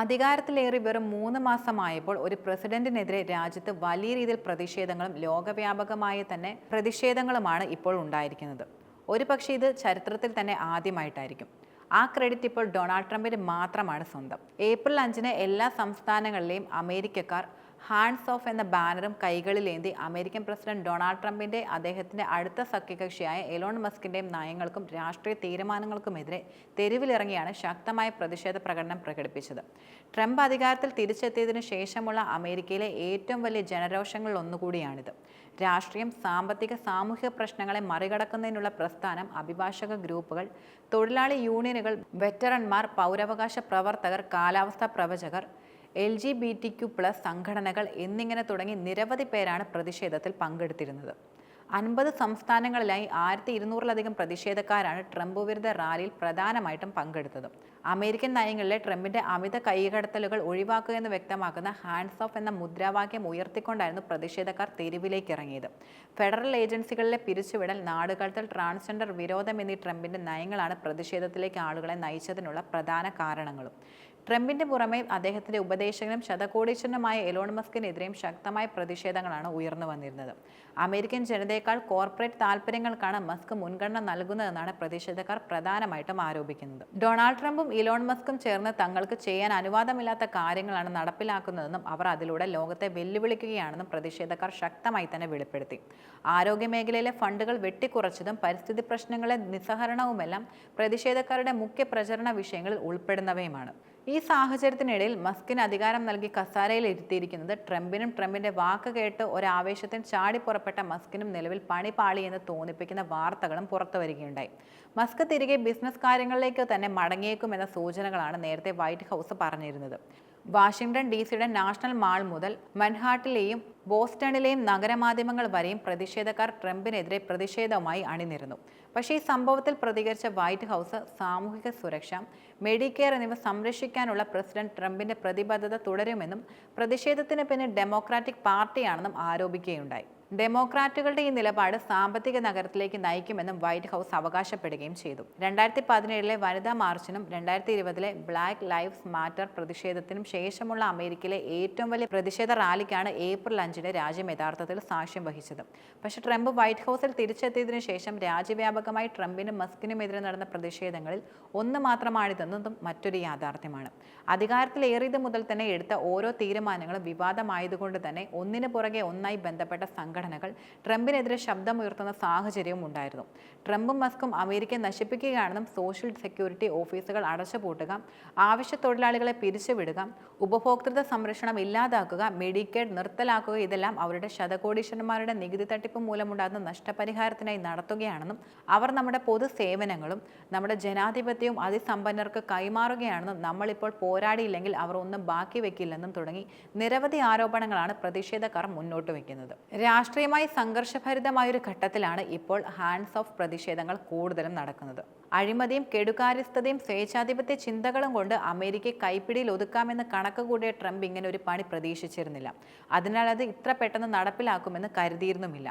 അധികാരത്തിലേറി വെറും മൂന്ന് മാസമായപ്പോൾ ഒരു പ്രസിഡന്റിനെതിരെ രാജ്യത്ത് വലിയ രീതിയിൽ പ്രതിഷേധങ്ങളും ലോകവ്യാപകമായി തന്നെ പ്രതിഷേധങ്ങളുമാണ് ഇപ്പോൾ ഉണ്ടായിരിക്കുന്നത്. ഒരുപക്ഷെ ഇത് ചരിത്രത്തിൽ തന്നെ ആദ്യമായിട്ടായിരിക്കും. ആ ക്രെഡിറ്റ് ഇപ്പോൾ ഡൊണാൾഡ് ട്രംപിന് മാത്രമാണ് സ്വന്തം. ഏപ്രിൽ അഞ്ചിന് എല്ലാ സംസ്ഥാനങ്ങളിലെയും അമേരിക്കക്കാർ ഹാൻഡ്സ് ഓഫ് എന്ന ബാനറും കൈകളിലേന്തി അമേരിക്കൻ പ്രസിഡന്റ് ഡൊണാൾഡ് ട്രംപിന്റെ അദ്ദേഹത്തിന്റെ അടുത്ത സഖ്യകക്ഷിയായ എലോൺ മസ്കിന്റെയും നയങ്ങൾക്കും രാഷ്ട്രീയ തീരുമാനങ്ങൾക്കുമെതിരെ തെരുവിലിറങ്ങിയാണ് ശക്തമായ പ്രതിഷേധ പ്രകടനം പ്രകടിപ്പിച്ചത്. ട്രംപ് അധികാരത്തിൽ തിരിച്ചെത്തിയതിനു ശേഷമുള്ള അമേരിക്കയിലെ ഏറ്റവും വലിയ ജനരോഷങ്ങളിൽ ഒന്നുകൂടിയാണിത്. രാഷ്ട്രീയം സാമ്പത്തിക സാമൂഹിക പ്രശ്നങ്ങളെ മറികടക്കുന്നതിനുള്ള പ്രസ്ഥാനം അഭിഭാഷക ഗ്രൂപ്പുകൾ തൊഴിലാളി യൂണിയനുകൾ വെറ്ററന്മാർ പൗരാവകാശ പ്രവർത്തകർ കാലാവസ്ഥാ പ്രവചകർ L G B T Q plus സംഘടനകൾ എന്നിങ്ങനെ തുടങ്ങി നിരവധി പേരാണ് പ്രതിഷേധത്തിൽ പങ്കെടുത്തിരുന്നത്. അൻപത് സംസ്ഥാനങ്ങളിലായി ആയിരത്തി ഇരുന്നൂറിലധികം പ്രതിഷേധക്കാരാണ് ട്രംപ് വിരുദ്ധ റാലിയിൽ പ്രധാനമായിട്ടും പങ്കെടുത്തത്. അമേരിക്കൻ നയങ്ങളിലെ ട്രംപിന്റെ അമിത കൈകടത്തലുകൾ ഒഴിവാക്കുക എന്ന് വ്യക്തമാക്കുന്ന ഹാൻഡ്സ് ഓഫ് എന്ന മുദ്രാവാക്യം ഉയർത്തിക്കൊണ്ടായിരുന്നു പ്രതിഷേധക്കാർ തെരുവിലേക്ക് ഇറങ്ങിയത്. ഫെഡറൽ ഏജൻസികളിലെ പിരിച്ചുവിടൽ നാടുകടത്തൽ ട്രാൻസ്ജെൻഡർ വിരോധം എന്നീ ട്രംപിന്റെ നയങ്ങളാണ് പ്രതിഷേധത്തിലേക്ക് ആളുകളെ നയിച്ചതിനുള്ള പ്രധാന കാരണങ്ങളും. ട്രംപിന്റെ പുറമെ അദ്ദേഹത്തിന്റെ ഉപദേശകനും ശതകോടീശ്വരനുമായ എലോൺ മസ്കിനെതിരെയും ശക്തമായ പ്രതിഷേധങ്ങളാണ് ഉയർന്നു വന്നിരുന്നത്. അമേരിക്കൻ ജനതയേക്കാൾ കോർപ്പറേറ്റ് താല്പര്യങ്ങൾക്കാണ് മസ്ക് മുൻഗണന നൽകുന്നതെന്നാണ് പ്രതിഷേധക്കാർ പ്രധാനമായിട്ടും ആരോപിക്കുന്നത്. ഡൊണാൾഡ് ട്രംപും ഇലോൺ മസ്കും ചേർന്ന് തങ്ങൾക്ക് ചെയ്യാൻ അനുവാദമില്ലാത്ത കാര്യങ്ങളാണ് നടപ്പിലാക്കുന്നതെന്നും അവർ അതിലൂടെ ലോകത്തെ വെല്ലുവിളിക്കുകയാണെന്നും പ്രതിഷേധക്കാർ ശക്തമായി തന്നെ വെളിപ്പെടുത്തി. ആരോഗ്യമേഖലയിലെ ഫണ്ടുകൾ വെട്ടിക്കുറച്ചതും പരിസ്ഥിതി പ്രശ്നങ്ങളെ നിസ്സഹരണവുമെല്ലാം പ്രതിഷേധക്കാരുടെ മുഖ്യ പ്രചരണ വിഷയങ്ങളിൽ ഉൾപ്പെടുന്നവയുമാണ്. ഈ സാഹചര്യത്തിനിടയിൽ മസ്കിന് അധികാരം നൽകി കസാരയിൽ ഇരുത്തിയിരിക്കുന്നത് ട്രംപിനും ട്രംപിന്റെ വാക്ക് കേട്ട് ഒരാവേശത്തിൽ ചാടി പുറപ്പെട്ട മസ്കിനും നിലവിൽ പണി എന്ന് തോന്നിപ്പിക്കുന്ന വാർത്തകളും പുറത്തു വരികയുണ്ടായി. മസ്ക് തിരികെ ബിസിനസ് കാര്യങ്ങളിലേക്ക് തന്നെ മടങ്ങിയേക്കുമെന്ന സൂചനകളാണ് നേരത്തെ വൈറ്റ് ഹൗസ് പറഞ്ഞിരുന്നത്. വാഷിംഗ്ടൺ ഡി സിയുടെ നാഷണൽ മാൾ മുതൽ മൻഹാട്ടിലെയും ബോസ്റ്റണിലെയും നഗരമാധ്യമങ്ങൾ വരെയും പ്രതിഷേധക്കാർ ട്രംപിനെതിരെ പ്രതിഷേധവുമായി അണിനിരുന്നു. പക്ഷേ ഈ സംഭവത്തിൽ പ്രതികരിച്ച വൈറ്റ് ഹൗസ് സാമൂഹിക സുരക്ഷ മെഡിക്കെയർ എന്നിവ സംരക്ഷിക്കാനുള്ള പ്രസിഡന്റ് ട്രംപിന്റെ പ്രതിബദ്ധത തുടരുമെന്നും പ്രതിഷേധത്തിന് പിന്നിൽ ഡെമോക്രാറ്റിക് പാർട്ടിയാണെന്നും ആരോപിക്കുകയുണ്ടായി. ഡെമോക്രാറ്റുകളുടെ ഈ നിലപാട് സാമ്പത്തിക നഗരത്തിലേക്ക് നയിക്കുമെന്നും വൈറ്റ് ഹൗസ് അവകാശപ്പെടുകയും ചെയ്തു. രണ്ടായിരത്തി പതിനേഴിലെ വനിതാ മാർച്ചിനും രണ്ടായിരത്തി ഇരുപതിലെ ബ്ലാക്ക് ലൈഫ്സ് മാറ്റർ പ്രതിഷേധത്തിനും ശേഷമുള്ള അമേരിക്കയിലെ ഏറ്റവും വലിയ പ്രതിഷേധ റാലിക്കാണ് ഏപ്രിൽ അഞ്ചിന് രാജ്യം യഥാർത്ഥത്തിൽ സാക്ഷ്യം വഹിച്ചത്. പക്ഷേ ട്രംപ് വൈറ്റ് ഹൗസിൽ തിരിച്ചെത്തിയതിനു ശേഷം രാജ്യവ്യാപകമായി ട്രംപിനും മസ്കിനുമെതിരെ നടന്ന പ്രതിഷേധങ്ങളിൽ ഒന്ന് മാത്രമാണിതെന്നതും മറ്റൊരു യാഥാർത്ഥ്യമാണ്. അധികാരത്തിലേറിയത് മുതൽ തന്നെ എടുത്ത ഓരോ തീരുമാനങ്ങളും വിവാദമായതുകൊണ്ട് തന്നെ ഒന്നിനു പുറകെ ഒന്നായി ബന്ധപ്പെട്ട സംഘടനകൾ ട്രംപിനെതിരെ ശബ്ദമുയർത്തുന്ന സാഹചര്യവും ഉണ്ടായിരുന്നു. ട്രംപും മസ്കും അമേരിക്കയെ നശിപ്പിക്കുകയാണെന്നും സോഷ്യൽ സെക്യൂരിറ്റി ഓഫീസുകൾ അടച്ചുപൂട്ടുക ആവശ്യ തൊഴിലാളികളെ പിരിച്ചുവിടുക ഉപഭോക്തൃ സംരക്ഷണം ഇല്ലാതാക്കുക മെഡിക്കേഡ് നിർത്തലാക്കുക ഇതെല്ലാം അവരുടെ ശതകോടീശ്വരന്മാരുടെ നികുതി തട്ടിപ്പ് മൂലമുണ്ടാകുന്ന നഷ്ടപരിഹാരത്തിനായി നടത്തുകയാണെന്നും അവർ നമ്മുടെ പൊതു സേവനങ്ങളും നമ്മുടെ ജനാധിപത്യവും അതിസമ്പന്നർക്ക് കൈമാറുകയാണെന്നും നമ്മളിപ്പോൾ പോരാടിയില്ലെങ്കിൽ അവർ ഒന്നും ബാക്കി വെക്കില്ലെന്നും തുടങ്ങി നിരവധി ആരോപണങ്ങളാണ് പ്രതിഷേധക്കാർ മുന്നോട്ട് വയ്ക്കുന്നത് രാഷ്ട്രീയമായി സംഘർഷഭരിതമായ ഒരു ഘട്ടത്തിലാണ് ഇപ്പോൾ ഹാൻഡ്സ് ഓഫ് പ്രതിഷേധങ്ങൾ കൂടുതലും നടക്കുന്നത്. അഴിമതിയും കെടുകാര്യസ്ഥതയും സ്വേച്ഛാധിപത്യ ചിന്തകളും കൊണ്ട് അമേരിക്കയെ കൈപ്പിടിയിൽ ഒതുക്കാമെന്ന് കണക്ക് കൂടിയ ട്രംപ് ഇങ്ങനെ ഒരു പണി പ്രതീക്ഷിച്ചിരുന്നില്ല. അതിനാൽ അത് ഇത്ര പെട്ടെന്ന് നടപ്പിലാക്കുമെന്ന് കരുതിയിരുന്നുമില്ല.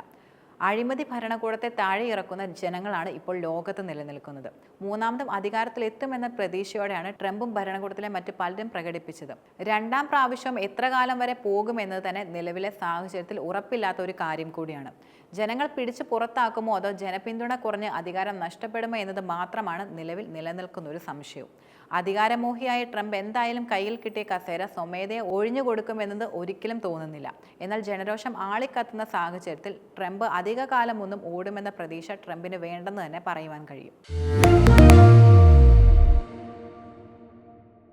അഴിമതി ഭരണകൂടത്തെ താഴെ ഇറക്കുന്ന ജനങ്ങളാണ് ഇപ്പോൾ ലോകത്ത് നിലനിൽക്കുന്നത്. മൂന്നാമതും അധികാരത്തിലെത്തുമെന്ന പ്രതീക്ഷയോടെയാണ് ട്രംപും ഭരണകൂടത്തിലെ മറ്റ് പലരും പ്രകടിപ്പിച്ചത്. രണ്ടാം പ്രാവശ്യം എത്ര കാലം വരെ പോകുമെന്നത് തന്നെ നിലവിലെ സാഹചര്യത്തിൽ ഉറപ്പില്ലാത്ത ഒരു കാര്യം കൂടിയാണ്. ജനങ്ങൾ പിടിച്ചു പുറത്താക്കുമോ അതോ ജനപിന്തുണ കുറഞ്ഞ് അധികാരം നഷ്ടപ്പെടുമോ എന്നത് മാത്രമാണ് നിലവിൽ നിലനിൽക്കുന്ന ഒരു സംശയവും. അധികാരമോഹിയായ ട്രംപ് എന്തായാലും കയ്യിൽ കിട്ടിയ കസേര സ്വമേധയെ ഒഴിഞ്ഞു കൊടുക്കുമെന്നത് ഒരിക്കലും തോന്നുന്നില്ല. എന്നാൽ ജനരോഷം ആളിക്കത്തുന്ന സാഹചര്യത്തിൽ ട്രംപ് അധികകാലമൊന്നും ഓടുമെന്ന പ്രതീക്ഷ ട്രംപിന് വേണ്ടെന്ന് തന്നെ പറയുവാൻ കഴിയും.